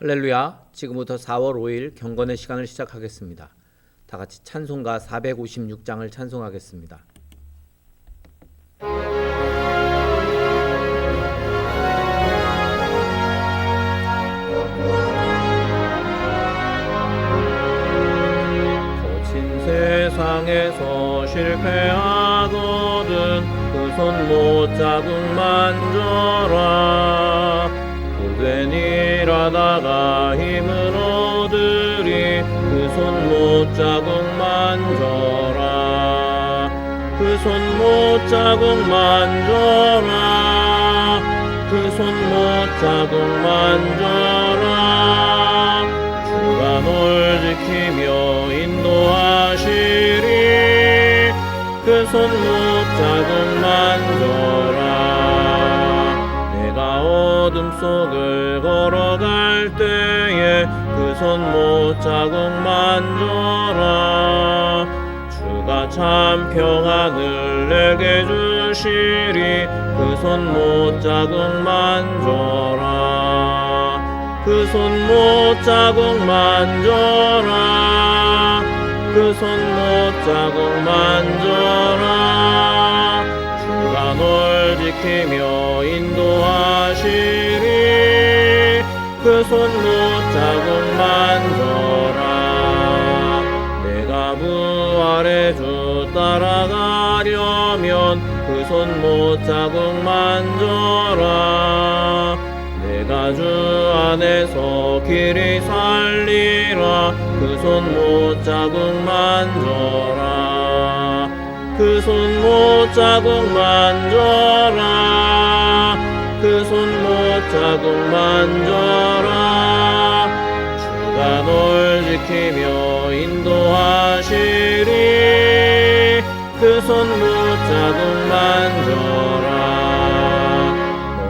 할렐루야. 지금부터 4월 5일 경건의 시간을 시작하겠습니다. 다 같이 찬송가 456장을 찬송하겠습니다. 세상에서 실패하거든 그 손 못 자국 만져라 일하다가 힘을 얻으리? 그 손 못 자국 만져라. 그 손 못 자국 만져라. 그 손 못 자국 만져라. 주가 널 지키며 인도하시리. 그 손 못 자국 만져라 어둠 속을 걸어갈 때에 그 손 못 자국 만져라. 주가 참 평안을 내게 주시리. 그 손 못 자국 만져라. 그 손 못 자국 만져라. 그 손 못 자국 만져라 널 지키며 인도하시리. 그손못 자국 만져라. 내가 부활의 주 따라가려면 그 손못 자국 만져라. 내가 주 안에서 길이 살리라. 그 손못 자국 만져라 그 손 못 자국 만져라. 그 손 못 자국 만져라. 주가 널 지키며 인도하시리. 그 손 못 자국 만져라.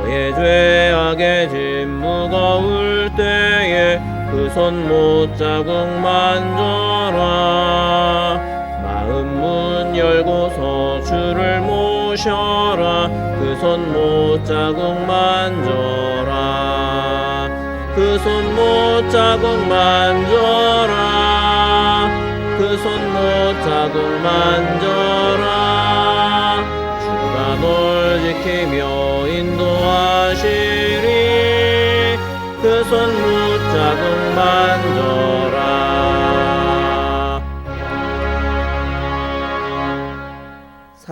너의 죄악의 짐 무거울 때에 그 손 못 자국 만져라 열고서 주를 모셔라. 그 손 못 자국 만져라. 그 손 못 자국 만져라. 그 손 못 자국 만져라. 주가 널 지키며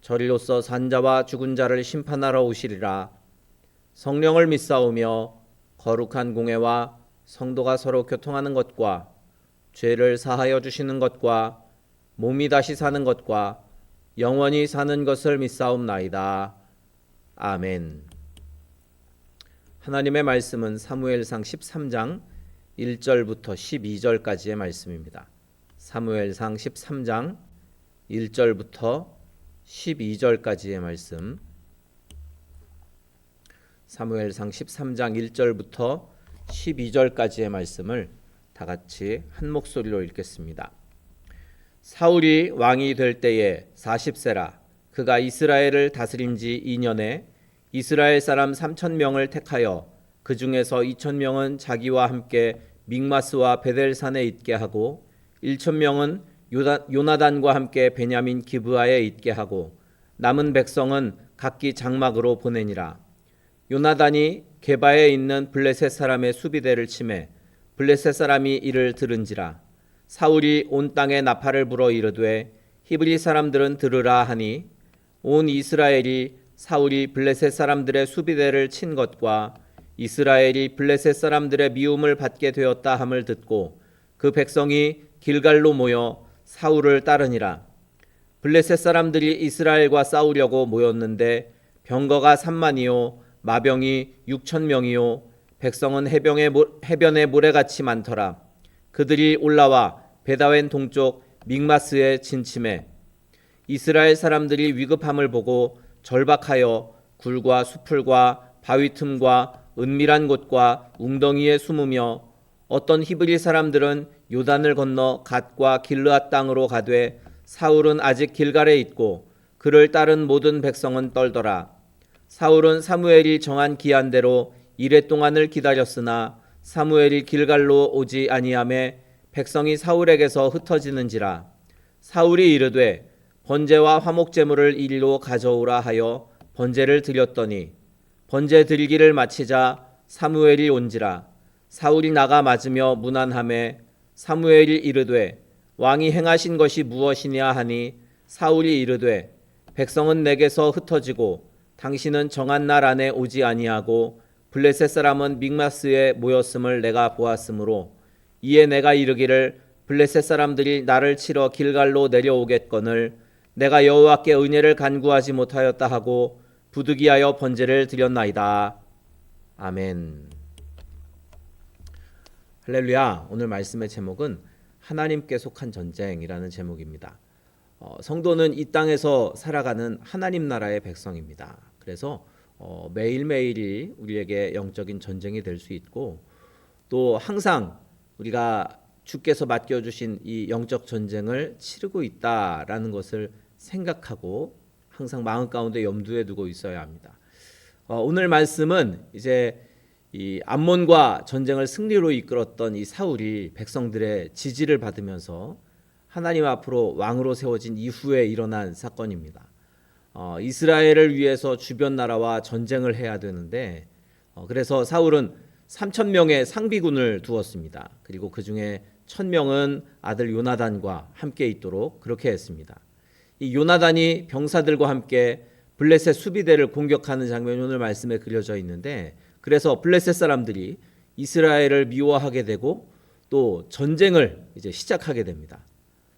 저리로서 산자와 죽은 자를 심판하러 오시리라 성령을 믿사오며 거룩한 공회와 성도가 서로 교통하는 것과 죄를 사하여 주시는 것과 몸이 다시 사는 것과 영원히 사는 것을 믿사옵나이다. 아멘. 하나님의 말씀은 사무엘상 13장 1절부터 12절까지의 말씀입니다. 사무엘상 13장 1절부터 12절까지의 말씀. 사무엘상 13장 1절부터 12절까지의 말씀을 다 같이 한 목소리로 읽겠습니다. 사울이 왕이 될 때에 40세라 그가 이스라엘을 다스린 지 2년에 이스라엘 사람 3천 명을 택하여 그 중에서 2천 명은 자기와 함께 믹마스와 베델산에 있게 하고 1천 명은 요나단과 함께 베냐민 기브아에 있게 하고 남은 백성은 각기 장막으로 보내니라. 요나단이 게바에 있는 블레셋 사람의 수비대를 침해 블레셋 사람이 이를 들은지라. 사울이 온 땅에 나팔을 불어 이르되 히브리 사람들은 들으라 하니 온 이스라엘이 사울이 블레셋 사람들의 수비대를 친 것과 이스라엘이 블레셋 사람들의 미움을 받게 되었다 함을 듣고 그 백성이 길갈로 모여 사울을 따르니라 블레셋 사람들이 이스라엘과 싸우려고 모였는데 병거가 3만이요 마병이 6천 명이요 백성은 모, 해변의 모래같이 많더라. 그들이 올라와 베다웬 동쪽 믹마스에 진침해 이스라엘 사람들이 위급함을 보고 절박하여 굴과 수풀과 바위 틈과 은밀한 곳과 웅덩이에 숨으며 어떤 히브리 사람들은 요단을 건너 갓과 길르앗 땅으로 가되 사울은 아직 길갈에 있고 그를 따른 모든 백성은 떨더라. 사울은 사무엘이 정한 기한대로 이래 동안을 기다렸으나 사무엘이 길갈로 오지 아니함에 백성이 사울에게서 흩어지는지라 사울이 이르되 번제와 화목 제물을 이리로 가져오라 하여 번제를 드렸더니 번제 드리기를 마치자 사무엘이 온지라 사울이 나가 맞으며 무난함에 사무엘이 이르되 왕이 행하신 것이 무엇이냐 하니 사울이 이르되 백성은 내게서 흩어지고 당신은 정한 날 안에 오지 아니하고 블레셋 사람은 믹마스에 모였음을 내가 보았으므로 이에 내가 이르기를 블레셋 사람들이 나를 치러 길갈로 내려오겠거늘 내가 여호와께 은혜를 간구하지 못하였다 하고 부득이하여 번제를 드렸나이다. 아멘. 할렐루야. 오늘 말씀의 제목은 하나님께 속한 전쟁이라는 제목입니다. 어, 성도는 이 땅에서 살아가는 하나님 나라의 백성입니다. 그래서 어, 매일매일이 우리에게 영적인 전쟁이 될 수 있고 또 항상 우리가 주께서 맡겨주신 이 영적 전쟁을 치르고 있다라는 것을 생각하고 항상 마음 가운데 염두에 두고 있어야 합니다. 어, 오늘 말씀은 이제 이 암몬과 전쟁을 승리로 이끌었던 이 사울이 백성들의 지지를 받으면서 하나님 앞으로 왕으로 세워진 이후에 일어난 사건입니다. 어, 이스라엘을 위해서 주변 나라와 전쟁을 해야 되는데 어, 그래서 사울은 3천 명의 상비군을 두었습니다. 그리고 그 중에 천 명은 아들 요나단과 함께 있도록 그렇게 했습니다. 이 요나단이 병사들과 함께 블레셋 수비대를 공격하는 장면이 오늘 말씀에 그려져 있는데 그래서 블레셋 사람들이 이스라엘을 미워하게 되고 또 전쟁을 이제 시작하게 됩니다.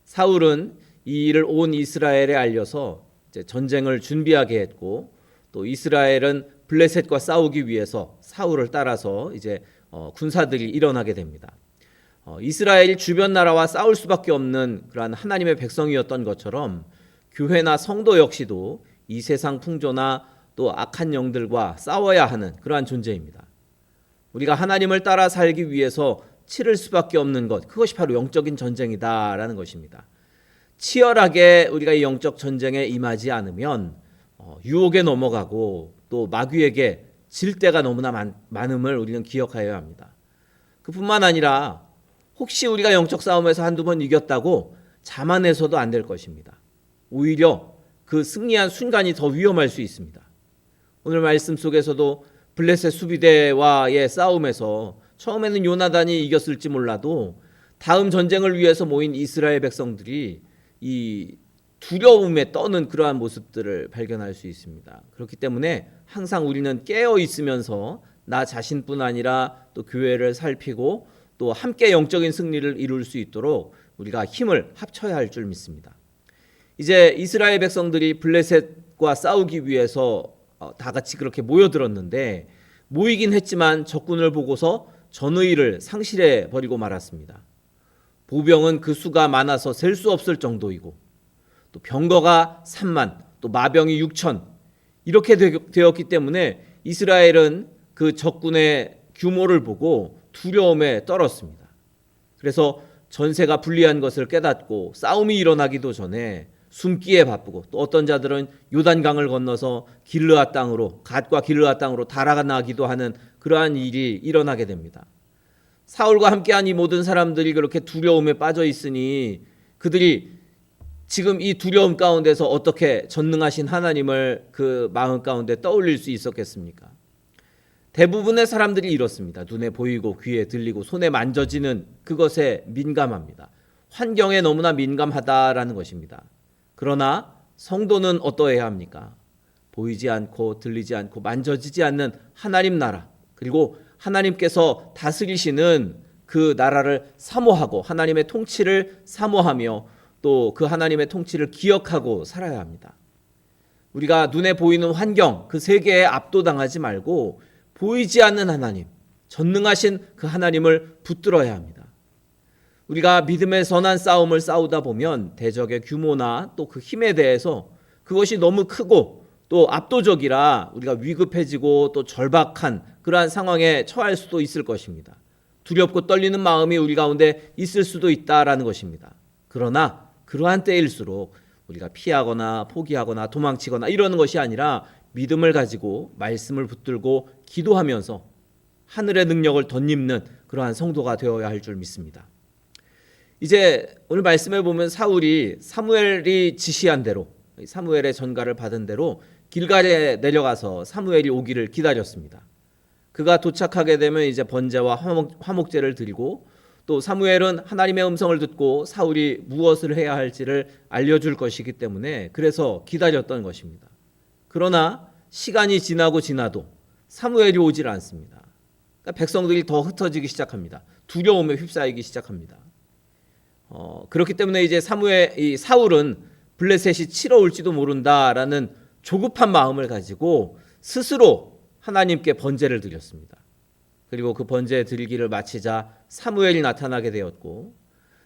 사울은 이 일을 온 이스라엘에 알려서 전쟁을 준비하게 했고 또 이스라엘은 블레셋과 싸우기 위해서 사울을 따라서 이제 어, 군사들이 일어나게 됩니다. 어, 이스라엘 주변 나라와 싸울 수밖에 없는 그러한 하나님의 백성이었던 것처럼 교회나 성도 역시도 이 세상 풍조나 또 악한 영들과 싸워야 하는 그러한 존재입니다. 우리가 하나님을 따라 살기 위해서 치를 수밖에 없는 것 그것이 바로 영적인 전쟁이다라는 것입니다. 치열하게 우리가 이 영적 전쟁에 임하지 않으면 어, 유혹에 넘어가고 또 마귀에게 질 때가 너무나 많, 많음을 우리는 기억하여야 합니다. 그뿐만 아니라 혹시 우리가 영적 싸움에서 한두 번 이겼다고 자만해서도 안 될 것입니다. 오히려 그 승리한 순간이 더 위험할 수 있습니다. 오늘 말씀 속에서도 블레셋 수비대와의 싸움에서 처음에는 요나단이 이겼을지 몰라도 다음 전쟁을 위해서 모인 이스라엘 백성들이 이 두려움에 떠는 그러한 모습들을 발견할 수 있습니다. 그렇기 때문에 항상 우리는 깨어 있으면서 나 자신뿐 아니라 또 교회를 살피고 또 함께 영적인 승리를 이룰 수 있도록 우리가 힘을 합쳐야 할 줄 믿습니다. 이제 이스라엘 백성들이 블레셋과 싸우기 위해서 어, 다 같이 그렇게 모여들었는데 모이긴 했지만 적군을 보고서 전의를 상실해 버리고 말았습니다. 보병은 그 수가 많아서 셀 수 없을 정도이고 또 병거가 3만 또 마병이 6천 이렇게 되었기 때문에 이스라엘은 그 적군의 규모를 보고 두려움에 떨었습니다. 그래서 전세가 불리한 것을 깨닫고 싸움이 일어나기도 전에 숨기에 바쁘고 또 어떤 자들은 요단강을 건너서 길르앗 땅으로 갓과 길르앗 땅으로 달아나기도 하는 그러한 일이 일어나게 됩니다. 사울과 함께한 이 모든 사람들이 그렇게 두려움에 빠져 있으니 그들이 지금 이 두려움 가운데서 어떻게 전능하신 하나님을 그 마음 가운데 떠올릴 수 있었겠습니까? 대부분의 사람들이 이렇습니다. 눈에 보이고 귀에 들리고 손에 만져지는 그것에 민감합니다. 환경에 너무나 민감하다라는 것입니다. 그러나 성도는 어떠해야 합니까? 보이지 않고 들리지 않고 만져지지 않는 하나님 나라 그리고 하나님께서 다스리시는 그 나라를 사모하고 하나님의 통치를 사모하며 또 그 하나님의 통치를 기억하고 살아야 합니다. 우리가 눈에 보이는 환경 그 세계에 압도당하지 말고 보이지 않는 하나님 전능하신 그 하나님을 붙들어야 합니다. 우리가 믿음의 선한 싸움을 싸우다 보면 대적의 규모나 또 그 힘에 대해서 그것이 너무 크고 또 압도적이라 우리가 위급해지고 또 절박한 그러한 상황에 처할 수도 있을 것입니다. 두렵고 떨리는 마음이 우리 가운데 있을 수도 있다라는 것입니다. 그러나 그러한 때일수록 우리가 피하거나 포기하거나 도망치거나 이러는 것이 아니라 믿음을 가지고 말씀을 붙들고 기도하면서 하늘의 능력을 덧입는 그러한 성도가 되어야 할 줄 믿습니다. 이제 오늘 말씀에 보면 사울이 사무엘이 지시한 대로 사무엘의 전가를 받은 대로 길갈에 내려가서 사무엘이 오기를 기다렸습니다. 그가 도착하게 되면 이제 번제와 화목, 화목 제를 드리고 또 사무엘은 하나님의 음성을 듣고 사울이 무엇을 해야 할지를 알려줄 것이기 때문에 그래서 기다렸던 것입니다. 그러나 시간이 지나고 지나도 사무엘이 오질 않습니다. 그러니까 백성들이 더 흩어지기 시작합니다. 두려움에 휩싸이기 시작합니다. 어, 그렇기 때문에 이제 사무엘 이 사울은 블레셋이 치러 올지도 모른다라는 조급한 마음을 가지고 스스로 하나님께 번제를 드렸습니다. 그리고 그 번제 드리기를 마치자 사무엘이 나타나게 되었고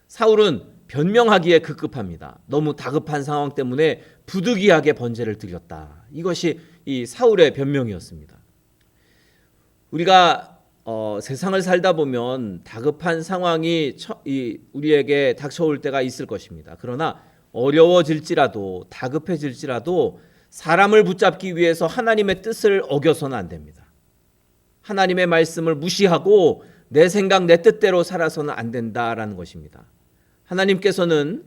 사울은 변명하기에 급급합니다. 너무 다급한 상황 때문에 부득이하게 번제를 드렸다. 이것이 이 사울의 변명이었습니다. 우리가 어, 세상을 살다 보면 다급한 상황이 처, 이, 우리에게 닥쳐올 때가 있을 것입니다. 그러나 어려워질지라도 다급해질지라도 사람을 붙잡기 위해서 하나님의 뜻을 어겨서는 안 됩니다. 하나님의 말씀을 무시하고 내 생각 내 뜻대로 살아서는 안 된다라는 것입니다. 하나님께서는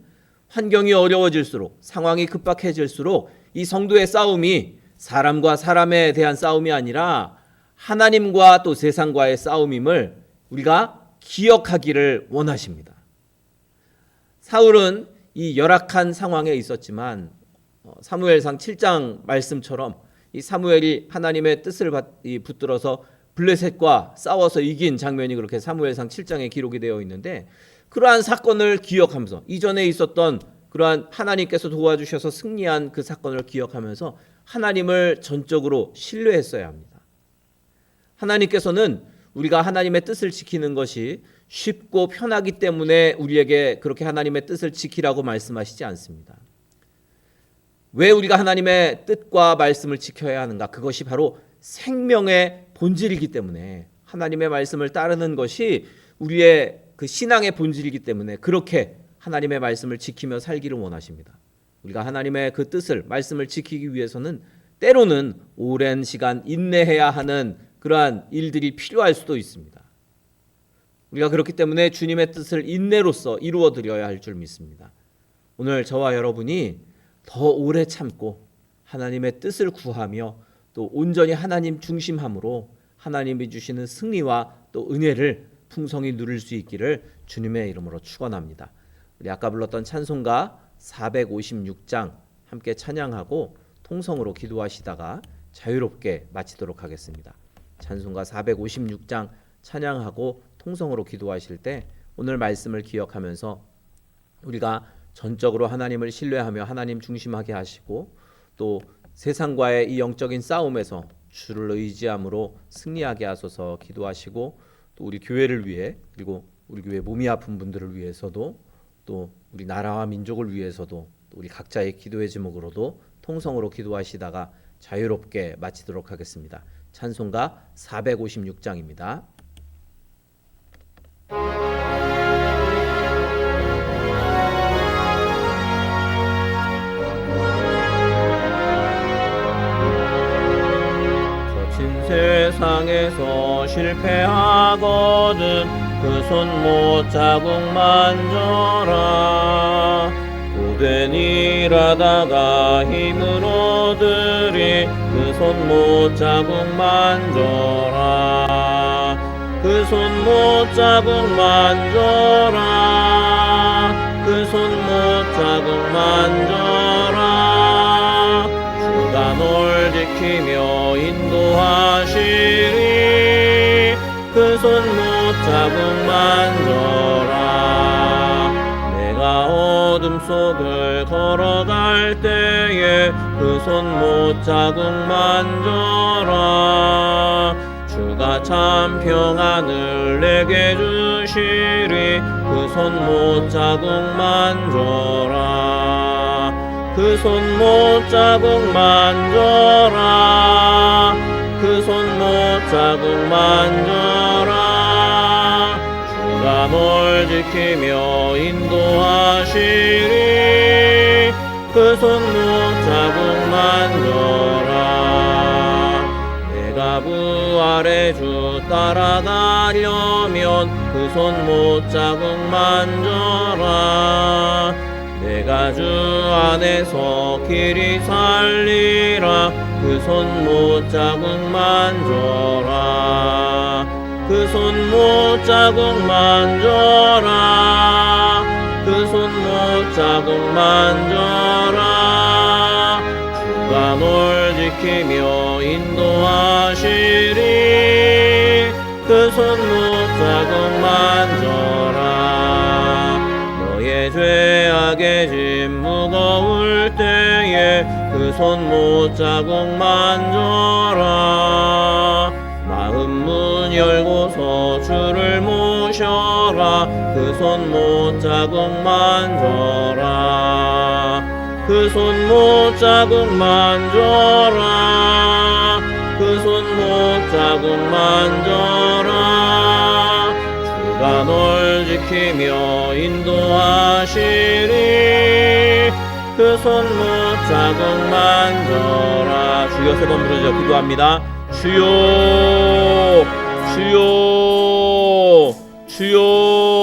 환경이 어려워질수록 상황이 급박해질수록 이 성도의 싸움이 사람과 사람에 대한 싸움이 아니라 하나님과 또 세상과의 싸움임을 우리가 기억하기를 원하십니다. 사울은 이 열악한 상황에 있었지만 어, 사무엘상 7장 말씀처럼 이 사무엘이 하나님의 뜻을 붙들어서 블레셋과 싸워서 이긴 장면이 그렇게 사무엘상 7장에 기록이 되어 있는데 그러한 사건을 기억하면서 이전에 있었던 그러한 하나님께서 도와주셔서 승리한 그 사건을 기억하면서 하나님을 전적으로 신뢰했어야 합니다. 하나님께서는 우리가 하나님의 뜻을 지키는 것이 쉽고 편하기 때문에 우리에게 그렇게 하나님의 뜻을 지키라고 말씀하시지 않습니다. 왜 우리가 하나님의 뜻과 말씀을 지켜야 하는가? 그것이 바로 생명의 본질이기 때문에 하나님의 말씀을 따르는 것이 우리의 그 신앙의 본질이기 때문에 그렇게 하나님의 말씀을 지키며 살기를 원하십니다. 우리가 하나님의 그 뜻을 말씀을 지키기 위해서는 때로는 오랜 시간 인내해야 하는 그러한 일들이 필요할 수도 있습니다. 우리가 그렇기 때문에 주님의 뜻을 인내로서 이루어 드려야 할 줄 믿습니다. 오늘 저와 여러분이 더 오래 참고 하나님의 뜻을 구하며 또 온전히 하나님 중심함으로 하나님이 주시는 승리와 또 은혜를 풍성히 누릴 수 있기를 주님의 이름으로 축원합니다. 우리 아까 불렀던 찬송가 456장 함께 찬양하고 통성으로 기도하시다가 자유롭게 마치도록 하겠습니다. 찬송가 456장 찬양하고 통성으로 기도하실 때 오늘 말씀을 기억하면서 우리가 전적으로 하나님을 신뢰하며 하나님 중심하게 하시고 또 세상과의 이 영적인 싸움에서 주를 의지함으로 승리하게 하소서 기도하시고 또 우리 교회를 위해 그리고 우리 교회 몸이 아픈 분들을 위해서도 또 우리 나라와 민족을 위해서도 또 우리 각자의 기도의 제목으로도 통성으로 기도하시다가 자유롭게 마치도록 하겠습니다. 찬송가 456장입니다. 거친 세상에서 실패하거든 그 손 못 자국 만져라 고된 일하다가 힘을 얻으리 그 손 못 자국 만져라. 그 손 못 자국 만져라. 그 손 못 자국 만져라. 주가 널 지키며 인도하시리. 그 손 못 자국 만져라 속을 걸어갈 때에 그 손못 자국 만져라. 주가 참 평안을 내게 주시리. 그 손못 자국 만져라. 그 손못 자국 만져라. 그 손못 자국 만져라 널 지키며 인도하시리. 그손못 자국 만져라 내가 부활의 주 따라가려면 그손못 자국 만져라 내가 주 안에서 길이 살리라. 그 손못 자국 만져라 그손못 자국 만져라. 그손못 자국 만져라. 주가 널 지키며 인도하시리. 그손못 자국 만져라. 너의 죄악의 짐 무거울 때에 그손못 자국 만져라 열고서 주를 모셔라. 그 손 못 자국 만져라. 그 손 못 자국 만져라. 그 손 못 자국 만져라. 주가 널 지키며 인도하시리. 그 손 못 자국 만져라. 주여 세 번 부르짖어 기도합니다. 주여 주여 주여